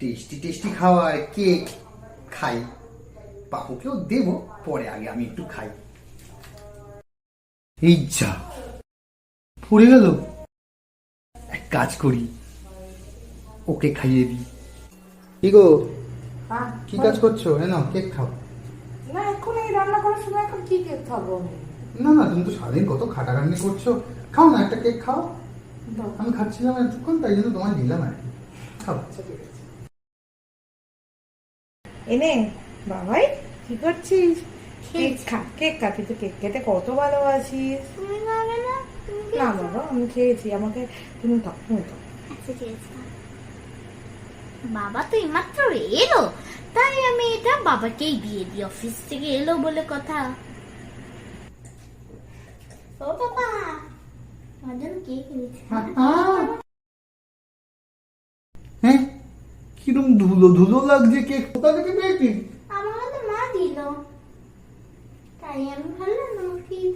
Tasty tasty খাবার cake খাই। বাবুকেও দেবো পরে আগে আমি একটু খাই। এই যা পড়ে গেল। এক কাজ করি ওকে খাইয়ে দিই। কি গো আহ, কি কাজ করছ? এ নাও কেক খাও। না এখন এই রান্না করার সময় এখন কি কেক খাব না না তুমি তো সারাদিন কত খাটাখাটনি করছ। খাও না একটা কেক খাও। আমি খাচ্ছিলাম এতক্ষণ তাই জন্য তোমায় দিলাম আর কি। খাও। আচ্ছা, ঠিক আছে। এনে বাবাই কি করছিস? কেক খা কেক খা তুই তো কেক খেতে কত ভালোবাসিস। তুমি না? বাবা আমি খেয়েছি আমাকে তুমি তুমি আচ্ছা বাবা তো এইমাত্র এলো তাই আমি এটা বাবাকেই দিয়ে দিই অফিস থেকে এলো বলে কথা। ও বাবা আমার জন্য কে কিনেছে হ্যাঁ? কিরম ধুলো? ধুলো লাগছে কেক। কোথা থেকে পেয়েছিস? আমার তো মা দিল। তাই আমি ভাবলাম তোমাকেই